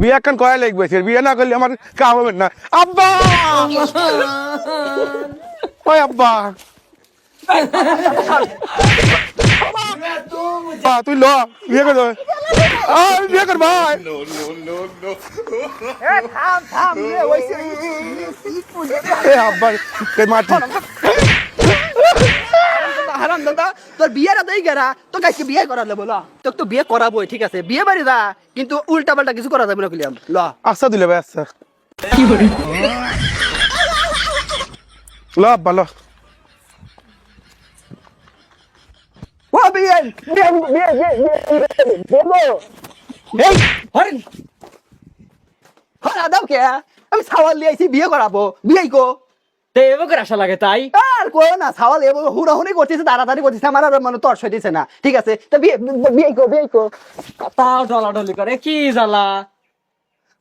বিয়ে কান কয়া লাগবে সে বিয়ে না করলে আমার কাম হবে না আব্বা ওই আব্বা আব্বা, তুই ল বিয়ে কর দে। আয়, বিয়ে কর ভাই এ আব্বা কে মাটি হারাম দাদা আদাই গেরা তো গাইকে বিয়ে করালে বলো তোকে তো বিয়ে করাবোই ঠিক আছে বিয়ে বাড়ি যা কিন্তু উল্টা পাল্টা কিছু করা যাবে না কলিয়াম ল আচ্ছা দিলে ভাই আচ্ছা ল আব্বা ল ও বিয়ে বিয়ে বিয়ে বিয়ে বিয়ে এই হরেন হরা দাও কে আমি সাওয়াল লিয়ে বিয়ে করাবো বিয়ে কো করে আসা লাগে তাই আর কো না সাওয়াল এ হুড়াহুড়ি করতেছে তাড়াতাড়ি করতেছে আমার আর মানে তর্স হইতেছে না ঠিক আছে? তো বিয়ে বিয়ে কো বিয়ে কো তাও ডলাডলি করে কি জ্বালা?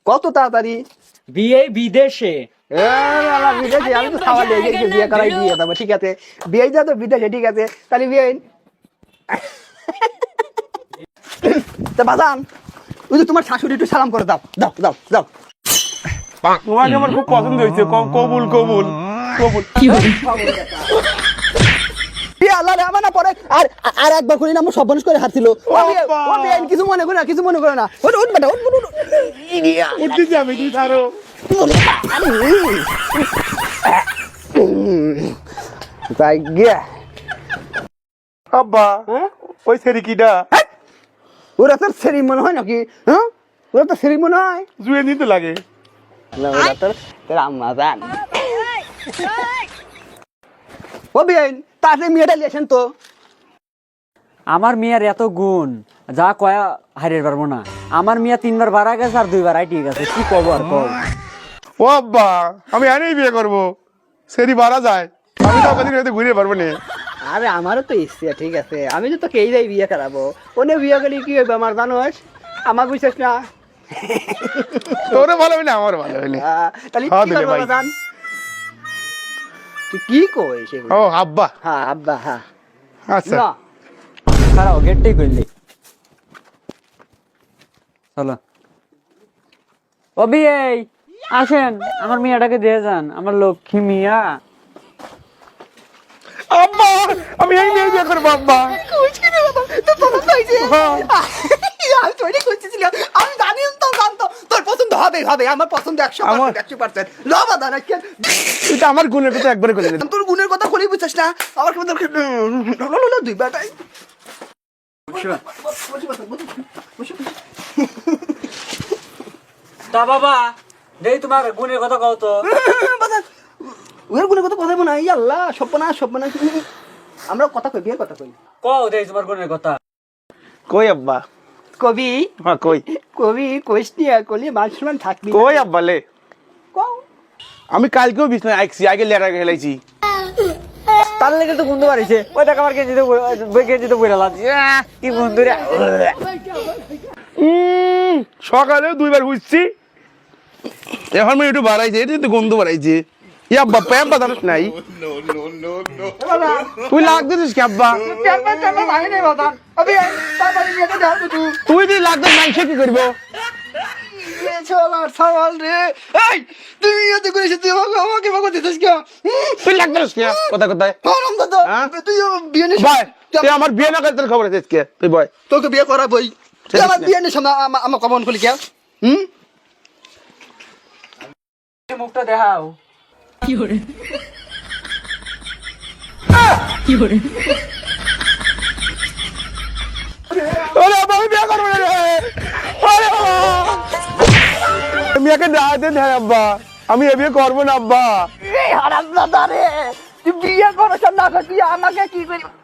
কত তাড়াতাড়ি? বিয়ে বিদেশে। বিদেশে আমি তো সাওয়াল লিয়ে বিয়ে করাই দিয়ে দেবো ঠিক আছে? বিয়ে যা তো বিদেশে ঠিক আছে? তাহলে বিয়ে তা বাজান ওই যে তোমার শাশুড়ি একটু সালাম করে দাও দাও দাও দাও। তোমাকে আমার খুব পছন্দ হয়েছে কবুল কবুল। না পরে আর আর একবার করি না আমার সব করে হারছিল। ও বিয়ে ও বিয়ে কিছু মনে করে না কিছু মনে করে না। ওঠ ওঠ বেটা ওঠ ওঠ, ওঠ, ওঠ। উঠতে যাবে তুই তারও তাই গিয়া আব্বা ওই সেরিকিটা ওরা তোর সেরি মনে হয় নাকি? হ্যাঁ? ওরা তো সেরি মনে হয়? জুয়ে নিতে লাগে। না, ওরা তোর তোর আম্মা জান। ও বিয়ে তাড়াতাড়ি মেয়েটা লিয়েছেন তো? আমার মেয়ের এত গুণ যা কয়া হারিয়ে পারব না। আমার মেয়ে তিনবার বাড়া গেছে আর দুইবার আইটি গেছে কি কব আর কব ও আব্বা আমি এনেই বিয়ে করব। সেরি বাড়া যায়। আমি তো ঘুরে পারব না। আরে আমারও তো ইচ্ছে ঠিক আছে। আমি তো তোকে এই যাই বিয়ে করাবো। ওনে বিয়ে করলে কি হবে আমার জানোস আমার বুঝছিস না? তোরে ভালো হইলে আমার ভালো হইলে তাহলে হ্যাঁ, কি করব জান কি কইস? ও আব্বা। হ্যাঁ আব্বা হ্যাঁ। আচ্ছা। না। খারাপ গেটটাই করলি চলো। ও বিয়ে আসেন। আমার মেয়েটাকে দিয়ে যান। আমার লক্ষ্মী মিয়া। আব্বা আমি এই বিয়ে করব আব্বা। তোর হ্যাঁ। আমি করতেছিলাম আমি জানি তো হবে হবে। আমার পছন্দ একশো পার্সেন্ট একশো পার্সেন্ট তুই তো আমার গুণের কথা একবারে করে দিলি তোর গুণের কথা খুলেই বুঝছিস না। আমার কেমন দরকার দুই বেটাই। তা বাবা দেই তোমার গুণের কথা কও তো। ওর গুণের কথা কথা মনে হয় আল্লাহ সপনা সপনা আমরা কথা কই বিয়ের কথা কই। কও দেই তোমার গুণের কথা। কই আব্বা? কবি? হ্যাঁ কই? কবি কইস নিয়ে কলি মানুষমান থাকবি কই আব্বা লে? কও। আমি কালকেও বিছনায় আইছি আগে লেটা খেলাইছি তার লেগে তো বন্ধু বাড়িছে। ওই দেখ আমার গেঞ্জিতে বই গেঞ্জিতে বইরা লাগছে কি বন্ধু রে। উম, সকালে দুইবার বুঝছি এখন আমি একটু বাড়াইছে এটা কিন্তু গন্ধ বাড়াইছে। ই আব্বা প্যাম বাজানোস নাই তুই লাগতেছিস কি আব্বা তুই যদি লাগতে নাই সে কি করব দিছিস হ্যাঁ? আমার বিয়ে না করতে খবর আছে তুই বয় তোকে বিয়ে করাবই তুই আমার বিয়ে নিস আমার কমন খুলি কে হুম মুখটা দেখাও করব না রে আরে মেয়েকে আব্বা আমি এ বিয়ে করব না আব্বা রে তুই বিয়ে করছ না আমাকে কি করি